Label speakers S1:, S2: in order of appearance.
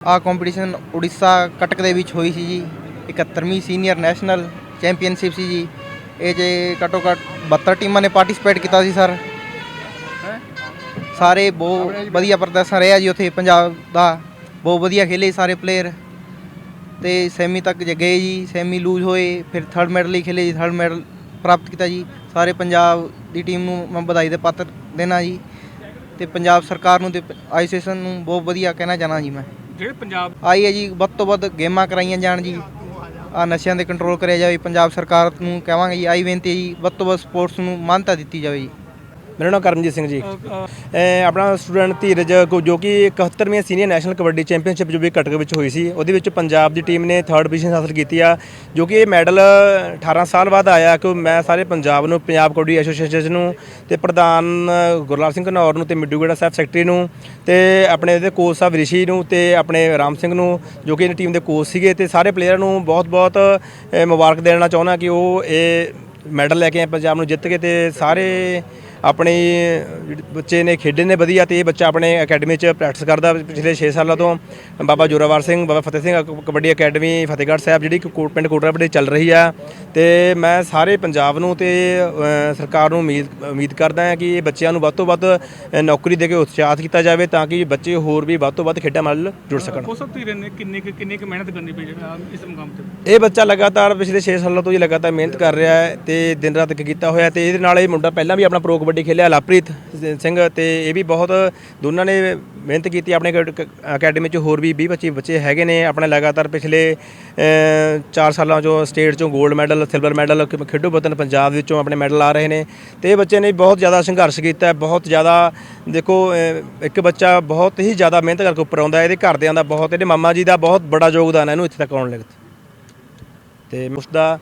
S1: ਆ ਕੰਪੀਟੀਸ਼ਨ ਉੜੀਸਾ ਕਟਕ ਦੇ ਵਿੱਚ ਹੋਈ ਸੀ ਜੀ 71ਵੀਂ ਸੀਨੀਅਰ ਨੈਸ਼ਨਲ ਚੈਂਪੀਅਨਸ਼ਿਪ ਸੀ ਜੀ। ਇਹ ਜੇ ਘੱਟੋ ਘੱਟ 72 ਟੀਮਾਂ ਨੇ ਪਾਰਟਿਸਿਪੇਟ ਕੀਤਾ ਸੀ ਸਰ ਸਾਰੇ ਬਹੁਤ ਵਧੀਆ ਪ੍ਰਦਰਸ਼ਨ ਰਿਹਾ ਜੀ ਉੱਥੇ ਪੰਜਾਬ ਦਾ। ਬਹੁਤ ਵਧੀਆ ਖੇਲੇ ਸਾਰੇ ਪਲੇਅਰ ਤੇ ਸੈਮੀ ਤੱਕ ਜ ਗਏ ਜੀ ਸੈਮੀ ਲੂਜ਼ ਹੋਏ ਫਿਰ ਥਰਡ ਮੈਡਲ ਹੀ ਖੇਲੇ ਜੀ ਥਰਡ ਮੈਡਲ ਪ੍ਰਾਪਤ ਕੀਤਾ ਜੀ। ਸਾਰੇ ਪੰਜਾਬ ਦੀ ਟੀਮ ਨੂੰ ਮੈਂ ਵਧਾਈ ਦੇ ਪਾਤਰ ਦੇਣਾ ਜੀ। ਤੇ ਪੰਜਾਬ ਸਰਕਾਰ ਨੂੰ ਤੇ ਆਈਸੀਏਸ਼ਨ ਨੂੰ ਬਹੁਤ ਵਧੀਆ ਕਹਿਣਾ ਚਾਹਣਾ ਜੀ ਮੈਂ।
S2: ਜਿਹੜੇ ਪੰਜਾਬ
S1: ਆਈ ਹੈ ਜੀ, ਵੱਧ ਤੋਂ ਵੱਧ ਗੇਮਾਂ ਕਰਾਈਆਂ ਜਾਣ ਜੀ। ਆ ਨਸ਼ਿਆਂ ਤੇ ਕੰਟਰੋਲ ਕਰਿਆ ਜਾਵੇ, ਪੰਜਾਬ ਸਰਕਾਰ ਨੂੰ ਕਹਾਂਗੇ ਜੀ, ਆਈ ਬੇਨਤੀ ਹੈ ਜੀ, ਵੱਧ ਤੋਂ ਵੱਧ ਸਪੋਰਟਸ ਨੂੰ ਮਾਨਤਾ ਦਿੱਤੀ ਜਾਵੇ ਜੀ।
S3: ਮੇਰਾ ਨਾਮ ਕਰਮਜੀਤ ਸਿੰਘ ਜੀ। ਆਪਣਾ ਸਟੂਡੈਂਟ ਧੀਰਜ ਕੋ- ਜੋ ਕਿ 71ਵੀਂ ਸੀਨੀਅਰ ਨੈਸ਼ਨਲ ਕਬੱਡੀ ਚੈਂਪੀਅਨਸ਼ਿਪ ਜੋ ਵੀ ਕਟਕ ਵਿੱਚ ਹੋਈ ਸੀ, ਉਹਦੇ ਵਿੱਚ ਪੰਜਾਬ ਦੀ ਟੀਮ ਨੇ ਥਰਡ ਪੋਜੀਸ਼ਨ ਹਾਸਲ ਕੀਤੀ ਆ, ਜੋ ਕਿ ਇਹ ਮੈਡਲ 18 ਸਾਲ ਬਾਅਦ ਆਇਆ ਕਿ ਮੈਂ ਸਾਰੇ ਪੰਜਾਬ ਨੂੰ, ਪੰਜਾਬ ਕਬੱਡੀ ਐਸੋਸੀਏਸ਼ਨ ਨੂੰ ਤੇ ਪ੍ਰਧਾਨ ਗੁਰਲਾਲ ਸਿੰਘ ਘਨੌਰ ਨੂੰ ਤੇ ਮਿੱਡੂਗੜਾ ਸਾਹਿਬ ਸੈਕਟਰੀ ਨੂੰ ਤੇ ਆਪਣੇ ਇਹਦੇ ਕੋਚ ਸਾਹਿਬ ਰਿਸ਼ੀ ਨੂੰ ਤੇ ਆਪਣੇ ਰਾਮ ਸਿੰਘ ਨੂੰ, ਜੋ ਕਿ ਇਹ ਟੀਮ ਦੇ ਕੋਚ ਸੀਗੇ ਤੇ ਸਾਰੇ ਪਲੇਅਰਾਂ ਨੂੰ ਬਹੁਤ-ਬਹੁਤ ਮੁਬਾਰਕ ਦੇਣਾ ਚਾਹੁੰਦਾ ਕਿ ਉਹ ਇਹ ਮੈਡਲ ਲੈ ਕੇ ਪੰਜਾਬ ਨੂੰ ਜਿੱਤ ਕੇ ਤੇ ਸਾਰੇ ਆਪਣੇ ਬੱਚੇ ਨੇ ਖੇਡੇ ਨੇ ਵਧੀਆ ਤੇ ਇਹ ਬੱਚਾ ਆਪਣੇ ਅਕੈਡਮੀ 'ਚ ਪ੍ਰੈਕਟਿਸ ਕਰਦਾ ਪਿਛਲੇ 6 ਸਾਲਾਂ ਤੋਂ। ਬਾਬਾ ਜੋਰਾਵਰ ਸਿੰਘ ਬਾਬਾ ਫਤਿਹ ਸਿੰਘ ਕਬੱਡੀ ਅਕੈਡਮੀ ਫਤਿਹਗੜ੍ਹ ਸਾਹਿਬ ਜਿਹੜੀ ਕੋਟ ਪਿੰਡ ਕੋਟਰਾ ਬੜੇ ਚੱਲ ਰਹੀ ਆ ਤੇ ਮੈਂ ਸਾਰੇ ਪੰਜਾਬ ਨੂੰ ਤੇ ਸਰਕਾਰ ਨੂੰ ਉਮੀਦ ਉਮੀਦ ਕਰਦਾ ਹਾਂ ਕਿ ਇਹ ਬੱਚਿਆਂ ਨੂੰ ਵੱਧ ਤੋਂ ਵੱਧ ਨੌਕਰੀ ਦੇ ਕੇ ਉਤਸ਼ਾਹਿਤ ਕੀਤਾ ਜਾਵੇ ਤਾਂ ਕਿ ਬੱਚੇ ਹੋਰ ਵੀ ਵੱਧ ਤੋਂ ਵੱਧ ਖੇਡਾਂ ਨਾਲ ਜੁੜ ਸਕਣ।
S2: ਹੋ ਸਕਦੀ ਰਹਿੰਦੇ ਕਿੰਨੀ ਕੁ- ਕਿੰਨੀ ਕੁ ਮਿਹਨਤ ਕਰਨੀ ਪਈ ਜਿਹੜਾ ਇਸ ਮੁਕਾਮ ਤੇ।
S3: ਇਹ ਬੱਚਾ ਲਗਾਤਾਰ ਪਿਛਲੇ 6 ਸਾਲਾਂ ਤੋਂ ਹੀ ਲਗਾਤਾਰ ਮਿਹਨਤ ਕਰ ਰਿਹਾ ਹੈ ਤੇ ਦਿਨ ਰਾਤ ਕੀਤਾ ਹੋਇਆ ਤੇ ਇਹਦੇ ਨਾਲ ਇਹ ਮੁੰਡਾ ਪਹਿਲਾਂ ਵੀ ਆਪਣਾ ਪ੍ਰੋ ਕਬੱਡੀ ਖੇਲਿਆ, ਲਵਪ੍ਰੀਤ ਸਿੰਘ ਤੇ ਇਹ ਵੀ ਬਹੁਤ ਦੋਨਾਂ ਨੇ ਮਿਹਨਤ ਕੀਤੀ ਆਪਣੇ ਅਕੈਡ- ਅਕੈਡਮੀ 'ਚ ਹੋਰ ਵੀ 20 25 ਬੱਚੇ ਹੈਗੇ ਨੇ, ਆਪਣੇ ਲਗਾਤਾਰ ਪਿਛਲੇ 4 ਸਾਲਾਂ 'ਚੋਂ ਸਟੇਟ 'ਚੋਂ 골ਡ ਮੈਡਲ, ਸਿਲਵਰ ਮੈਡਲ ਖੇਡੋ ਵਤਨ ਪੰਜਾਬ ਵਿੱਚੋਂ ਆਪਣੇ ਮੈਡਲ ਆ ਰਹੇ ਨੇ ਤੇ ਇਹ ਬੱਚੇ ਨੇ ਬਹੁਤ ਜ਼ਿਆਦਾ ਸੰਘਰਸ਼ ਕੀਤਾ, ਬਹੁਤ ਜ਼ਿਆਦਾ ਦੇਖੋ ਇੱਕ ਬੱਚਾ ਬਹੁਤ ਹੀ ਜ਼ਿਆਦਾ ਮਿਹਨਤ ਕਰਕੇ ਉੱਪਰ ਆਉਂਦਾ, ਇਹਦੇ ਘਰਦਿਆਂ ਦਾ ਬਹੁਤ, ਇਹਦੇ ਮਾਮਾ ਜੀ ਦਾ ਬਹੁਤ ਬੜਾ ਯੋਗਦਾਨ ਹੈ ਇਹਨੂੰ ਇੱਥੇ ਤੱਕ ਆਉਣ ਲੱਗ ਤੇ ਉਸ ਦਾ